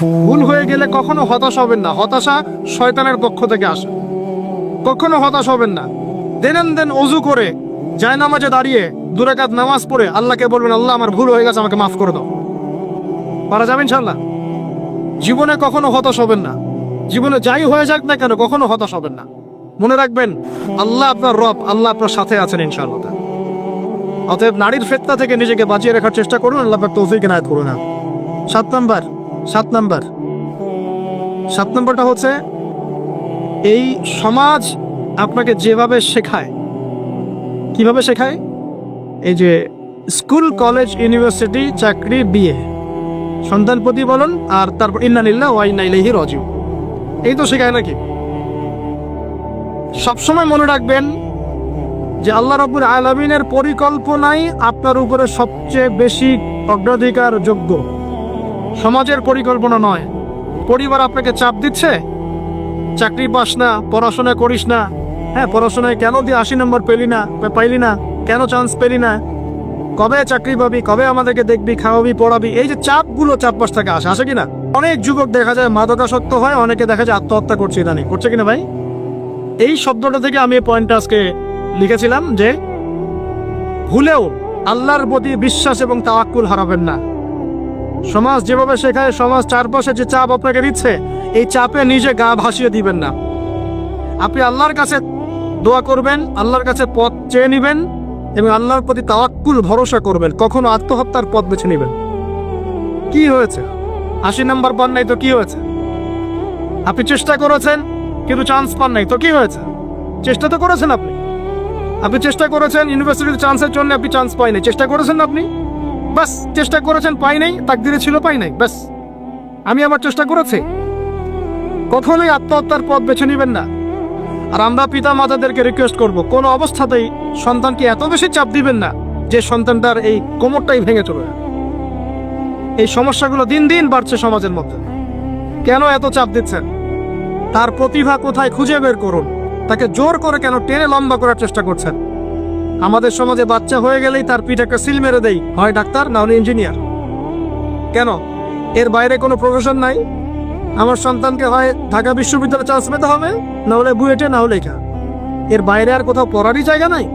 ভুল হয়ে গেলে কখনো হতাশ হবেন না। হতাশা শয়তানের পক্ষ থেকে আসে। কখনো হতাশ হবেন না। দেন দেন অজু করে যায় নামাজে দাঁড়িয়ে দুরাকাত নামাজ পড়ে আল্লাহকে বলবেন, আল্লাহ, আমার ভুল হয়ে গেছে, আমাকে মাফ করে দাও। পারা যাবে ইনশাল্লাহ জীবনে কখনো হতাশ হবেন না। জীবনে যাই হয়ে যাক না কেন, কখনো হতাশ হবেন না। মনে রাখবেন, আল্লাহ আপনার রব, আল্লাহ আপনার সাথে আছেন ইনশাআল্লাহ। অতএব নারীর ফেতনা থেকে নিজেকে বাঁচিয়ে রাখার চেষ্টা করুন, আল্লাহ তৌফিক এনায়েত করুন। সাত নাম্বার সাত নাম্বার। সাত নাম্বারটা হচ্ছে, এই সমাজ আপনাকে যেভাবে শেখায়, কীভাবে শেখায়? এই যে স্কুল, কলেজ, ইউনিভার্সিটি, চাকরি, বিয়ে। সন্তান প্রতিপালন আর তারপর ইন্নানিল্লা ইন্নানিল্লাহ ওয়াইনাইলাহি রজিউ এই তো শেখায় নাকি? সবসময় মনে রাখবেন যে আল্লাহ রব্বুল আলমিনের পরিকল্পনাই আপনার উপরে সবচেয়ে বেশি অগ্রাধিকার যোগ্য সমাজের পরিকল্পনা নয়। পরিবার আপনাকে চাপ দিচ্ছে? চাকরি পাস না, পড়াশোনা করিস না। হ্যাঁ পড়াশোনায় কেন দিয়ে আশি নম্বর পেলি না পাইলি না? কেন চান্স পেলি না? কবে চাকরি পাবি, কবে আমাদেরকে দেখবি, খাওয়াবি, পড়াবি? এই যে চাপগুলো চাপপাশ থেকে আসে আসে কিনা অনেক যুবক দেখা যায় মাদকাসক্ত হয়, অনেকে দেখা যায় আত্মহত্যা করছে ইদানি। করছে কিনা ভাই? এই শব্দটা থেকে আমি এই পয়েন্টটা আজকে লিখেছিলাম যে, ভুলেও আল্লাহর প্রতি বিশ্বাস এবং তাওয়াক্কুল হারাবেন না। সমাজ যেভাবে শেখায়, সমাজ চারপাশে যে চাপ আপনাকে দিচ্ছে, এই চাপে নিজে গা ভাসিয়ে দিবেন না। আপনি আল্লাহর কাছে দোয়া করবেন, আল্লাহর কাছে পথ চেয়ে নেবেন এবং আল্লাহর প্রতি তাওয়াক্কুল, ভরসা করবেন। কখনো আত্মহত্যার পথ বেছে নেবেন। কি হয়েছে? আশি নাম্বার পান নাই তো কি হয়েছে? আপনি চেষ্টা করেছেন, কিন্তু চান্স পান নাই তো কি হয়েছে? চেষ্টা তো করেছেন আপনি। আপনি চেষ্টা করেছেন ইউনিভার্সিটির চান্সের জন্য আপনি চান্স পাইনি। চেষ্টা করেছেন আপনি? বাস, চেষ্টা করেছেন, পাই নাই, তাকদিরে ছিল, পাই নাই ব্যাস আমি আমার চেষ্টা করেছি। কখনোই আত্মহত্যার পথ বেছে নেবেন না। আর আমরা পিতা মাতাদেরকে রিকোয়েস্ট করব, কোন অবস্থাতেই সন্তানকে এত বেশি চাপ দিবেন না, যে সন্তানটার এই কোমরটাই ভেঙে চলে। এই সমস্যাগুলো দিন দিন বাড়ছে সমাজের মধ্যে। কেন এত চাপ দিচ্ছেন? তার প্রতিভা কোথায় খুঁজে বের করুন। তাকে জোর করে কেন টেনে লম্বা করার চেষ্টা করছেন? আমাদের সমাজে বাচ্চা হয়ে গেলেই তার পিঠ একটা সিল মেরে দেই। হয় ডাক্তার না হলে ইঞ্জিনিয়ার। কেন? এর বাইরে কোনো প্রফেশন নাই? আমার সন্তানকে হয় ঢাকা বিশ্ববিদ্যালয়ে চান্স পেতে হবে না হলে বুয়েটে না হলে এখানে। এর বাইরে আর কোথাও পড়ারই জায়গা নাই?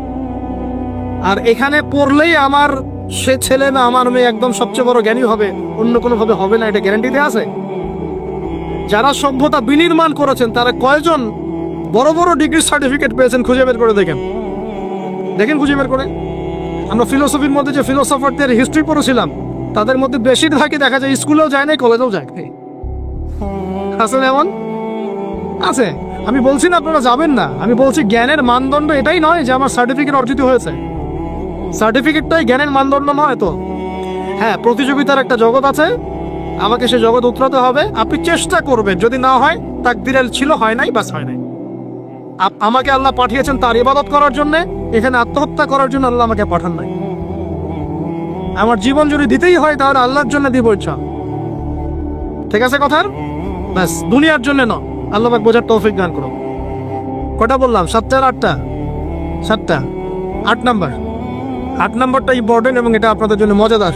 আর এখানে পড়লেই আমার সে ছেলে না আমার মেয়ে একদম সবচেয়ে বড় জ্ঞানী হবে, অন্য কোনো ভাবে হবে না, এটা গ্যারান্টি দেওয়া আছে? যারা সভ্যতা বিনির্মাণ করেছেন, তারা কয়জন বড় বড় ডিগ্রি সার্টিফিকেট পেয়েছেন, খুঁজে বের করে দেখেন। দেখেন খুঁজে বের করে আমরা ফিলোসফির মধ্যে যে ফিলোসফারদের হিস্ট্রি পড়েছিলাম, তাদের মধ্যে বেশিরভাগই দেখা যায় স্কুলেও যায় নাই কলেজেও যায়। আছে এমন? আছে। আমি বলছি না আপনারা যাবেন না। আমি বলছি জ্ঞানের মানদণ্ড এটাই নয় যে আমার সার্টিফিকেট অর্জিত হয়েছে। সার্টিফিকেটটাই জ্ঞানের মানদণ্ড নয় তো। হ্যাঁ প্রতিযোগিতার একটা জগৎ আছে। আমাকে সে জগৎ উতরাতে হবে। আপনি চেষ্টা করবেন। যদি না হয় তাক তাকদিরাল ছিল, হয় নাই, বাস হয় নাই। আমাকে আল্লাহ পাঠিয়েছেন তার ইবাদত করার জন্য, এখানে আত্মহত্যা করার জন্য আল্লাহ আমাকে পাঠান নাই। আমার জীবন যদি দিতেই হয় তাহলে আল্লাহর জন্য দিব ইচ্ছা। ঠিক আছে কথার? ব্যাস, দুনিয়ার জন্য ন আল্লাহ পাক বোঝার তৌফিক দান করো কটা বললাম? সাতটা আর আটটা? সাতটা। আট নাম্বার। আট নাম্বারটা ইম্পর্টেন্ট এবং এটা আপনাদের জন্য মজাদার।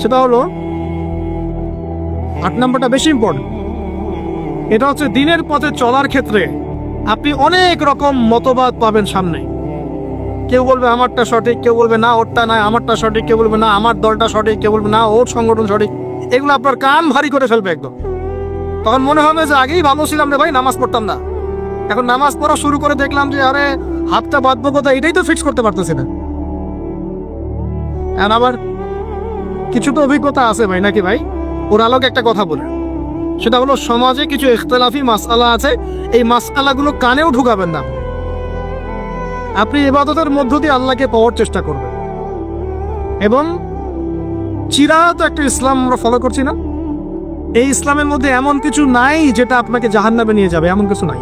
সেটা হলো, আট নাম্বারটা বেশি ইম্পর্টেন্ট এটা হচ্ছে দিনের পথে চলার ক্ষেত্রে আপনি অনেক রকম মতবাদ পাবেন সামনে। কেউ বলবে আমারটা সঠিক, কেউ বলবে না, ওরটা না, আমারটা সঠিক, কেউ বলবে না, আমার দলটা সঠিক, কেউ বলবে না, ওর সংগঠন সঠিক। এগুলো আপনার কান ভারী করে ফেলবে একদম। তখন মনে হবে যে আগেই ভালো ছিলাম রে ভাই, নামাজ পড়তাম না। এখন নামাজ পড়া শুরু করে দেখলাম যে, আরে, হাতটা বাঁধবো কোথায় এটাই তো ফিক্স করতে পারতেছি না। আবার কিছু তো অভিজ্ঞতা আছে ভাই, নাকি ভাই? ওর আলোকে একটা কথা বলে। সেটা হলো সমাজে কিছু ইখতলাফি মাসআলা আছে। এই মাসআলাগুলো কানেও ঢুকাবেন না। আপনি ইবাদতের মধ্য দিয়ে আল্লাহকে পাওয়ার চেষ্টা করবেন। এবং চিরায়ত একটা ইসলাম আমরা ফলো করছি না। এই ইসলামের মধ্যে এমন কিছু নাই যেটা আপনাকে জাহান্নামে নিয়ে যাবে, এমন কিছু নাই।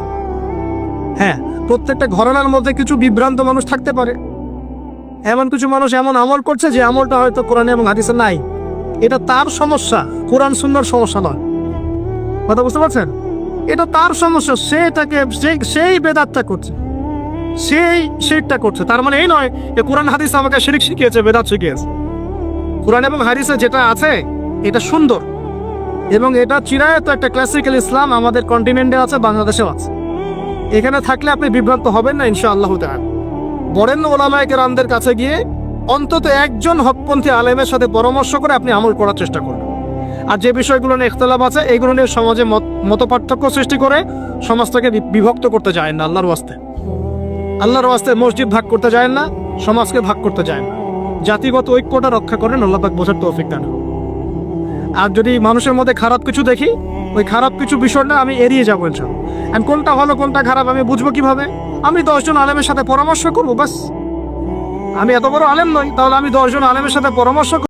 হ্যাঁ প্রত্যেকটা ঘরানার মধ্যে কিছু বিভ্রান্ত মানুষ থাকতে পারে। এমন কিছু মানুষ এমন আমল করছে যে আমলটা হয়তো কোরআনে এবং হাদিসে নাই। এটা তার সমস্যা, কোরআন সুন্নার সমস্যা নয়। কথা বুঝতে পারছেন? এটা তার সমস্যা, সে এটাকে সেই বেদাতটা করছে। সেই শিরকটা করছে। তার মানে এই নয় যে কোরআন, হাদিস আমাকে শিরিক শিখিয়েছে, বেদাত শিখিয়েছে। কোরআন এবং হাদিসে যেটা আছে, এটা সুন্দর। এবং এটা চিরায়ত একটা ক্লাসিক্যাল ইসলাম আমাদের কন্টিনেন্টে আছে, বাংলাদেশেও আছে। এখানে থাকলে আপনি বিভ্রান্ত হবেন না ইনশা আল্লাহ বরেণ্য ওলামায়কে রামদের কাছে গিয়ে অন্তত একজন হকপন্থী আলেমের সাথে পরামর্শ করে আপনি আমল করার চেষ্টা করুন। আর যে বিষয়গুলো নিয়ে ইখতলাফ আছে, এইগুলো নিয়ে সমাজে মত পার্থক্য সৃষ্টি করে সমাজটাকে বিভক্ত করতে যায় না আল্লাহর ওয়াস্তে। আল্লাহর ওয়াস্তে মসজিদ ভাগ করতে যায় না, সমাজকে ভাগ করতে যায় না। জাতিগত ঐক্যটা রক্ষা করেন, আল্লাহ পাক বোঝার তৌফিক দান। আর যদি মানুষের মধ্যে খারাপ কিছু দেখি, ওই খারাপ কিছু বিষয়টা আমি এড়িয়ে যাব ইনশাল্লাহ And কোনটা ভালো, কোনটা খারাপ আমি বুঝব কীভাবে? আমি দশজন আলেমের সাথে পরামর্শ করব, বাস। আমি এত বড় আলেম নই, তাহলে আমি দশজন আলেমের সাথে পরামর্শ